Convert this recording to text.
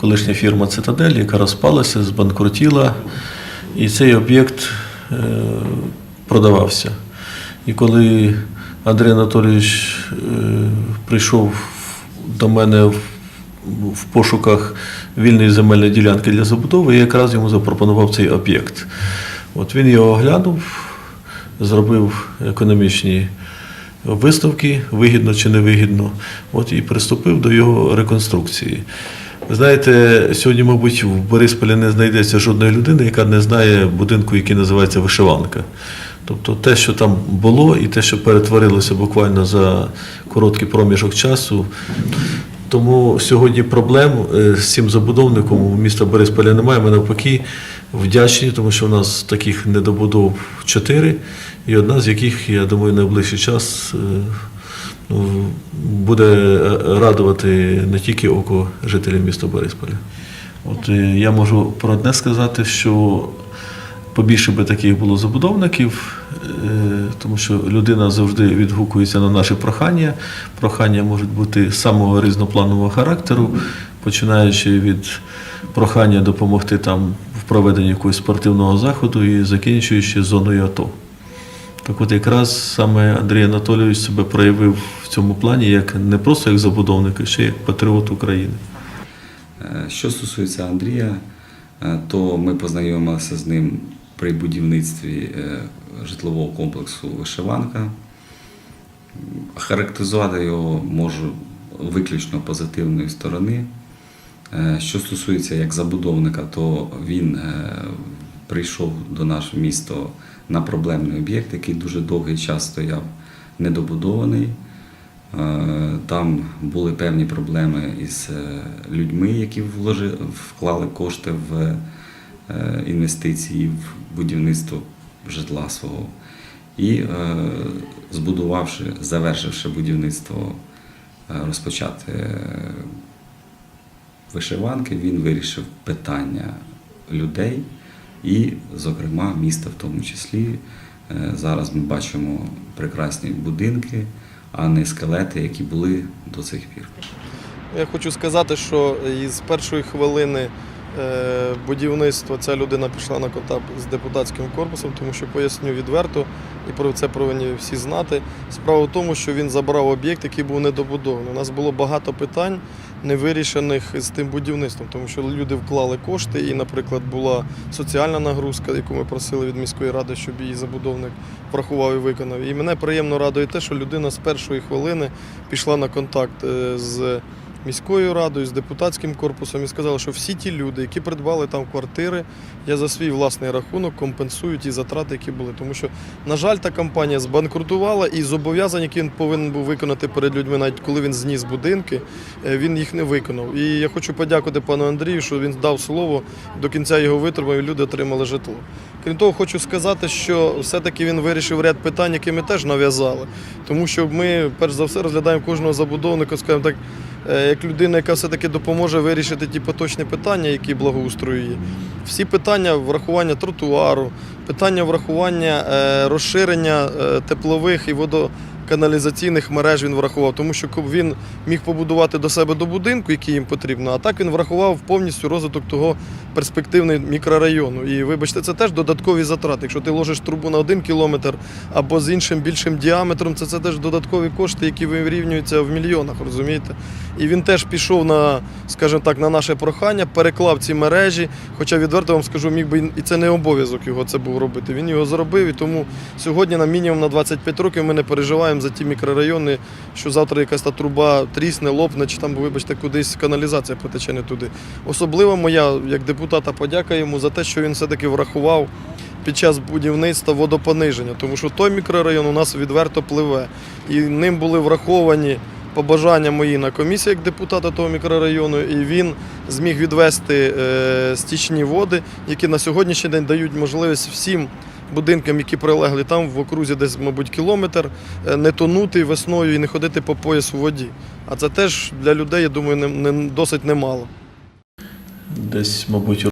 колишня фірма Цитадель, яка розпалася, збанкрутіла, і цей об'єкт е, продавався. І коли Андрій Анатолійович е, прийшов до мене в, пошуках вільної земельної ділянки для забудови, я якраз йому запропонував цей об'єкт. От він його оглянув, зробив економічні висновки, вигідно чи невигідно, от і приступив до його реконструкції. Знаєте, сьогодні, мабуть, в Борисполі не знайдеться жодної людини, яка не знає будинку, який називається Вишиванка. Тобто те, що там було, і те, що перетворилося буквально за короткий проміжок часу. Тому сьогодні проблем е, з цим забудовником у міста Борисполя немає. Ми навпаки вдячні, тому що у нас таких недобудов чотири, і одна з яких, я думаю, найближчий час е, ну, буде е, радувати не тільки око жителів міста Борисполя. От е, я можу про одне сказати, що побільше би таких було забудовників, е, тому що людина завжди відгукується на наші прохання. Прохання можуть бути самого різнопланового характеру, починаючи від прохання допомогти там в проведенні якогось спортивного заходу і закінчуючи зоною АТО. Так от якраз саме Андрій Анатолійович себе проявив в цьому плані як не просто як забудовник, а ще як патріот України. Е, Що стосується Андрія, е, то ми познайомилися з ним при будівництві е, житлового комплексу Вишиванка. Характеризувати його можу виключно позитивної сторони. Що стосується як забудовника, то він прийшов до нашого міста на проблемний об'єкт, який дуже довгий час стояв недобудований. Е, Там були певні проблеми із е, людьми, які вклали кошти в е, інвестиції в будівництво житла свого. І збудувавши, завершивши будівництво, розпочати вишиванки, він вирішив питання людей і, зокрема, міста в тому числі. Е, Зараз ми бачимо прекрасні будинки, а не скелети, які були до цих пір. Я хочу сказати, що із першої хвилини будівництва ця людина пішла на контакт з депутатським корпусом, тому що поясню відверто, і про це повинні всі знати. Справа в тому, що він забрав об'єкт, який був недобудований. У нас було багато питань невирішених з тим будівництвом, тому що люди вклали кошти, і, наприклад, була соціальна нагрузка, яку ми просили від міської ради, щоб її забудовник врахував і виконав. І мене приємно радує те, що людина з першої хвилини пішла на контакт е, з міською радою, з депутатським корпусом і сказали, що всі ті люди, які придбали там квартири, я за свій власний рахунок компенсую ті затрати, які були. Тому що, на жаль, та компанія збанкрутувала і зобов'язань, які він повинен був виконати перед людьми, навіть коли він зніс будинки, е, він їх не виконав. І я хочу подякувати пану Андрію, що він дав слово до кінця його витримав, і люди отримали житло. Крім того, хочу сказати, що все-таки він вирішив ряд питань, які ми теж нав'язали. Тому що ми, перш за все, розглядаємо кожного забудовника, скажімо так, як людина, яка все-таки допоможе вирішити ті поточні питання, які благоустрою є. Всі питання врахування тротуару, питання врахування е, розширення е, теплових і водоканалізаційних мереж він врахував, тому що він міг побудувати до себе до будинку, який їм потрібно, а так він врахував повністю розвиток того перспективного мікрорайону. І вибачте, це теж додаткові затрати. Якщо ти ложиш трубу на один кілометр або з іншим більшим діаметром, це, це теж додаткові кошти, які вирівнюються в мільйонах, розумієте? І він теж пішов на, скажімо так, на наше прохання, переклав ці мережі. Хоча відверто вам скажу, міг би і це не обов'язок його це був робити. Він його зробив, і тому сьогодні на мінімум на 25 років ми не переживаємо за ті мікрорайони, що завтра якась та труба трісне, лопне, чи там, вибачте, кудись каналізація потече не туди. Особливо моя, як депутата, подяка йому за те, що він все-таки врахував під час будівництва водопониження, тому що той мікрорайон у нас відверто пливе. І ним були враховані побажання мої на комісії як депутата того мікрорайону, і він зміг відвести е, стічні води, які на сьогоднішній день дають можливість всім будинкам, які прилегли там в окрузі десь, мабуть, кілометр, е, не тонути весною і не ходити по пояс у воді. А це теж для людей, я думаю, не, не, досить немало. Десь, мабуть,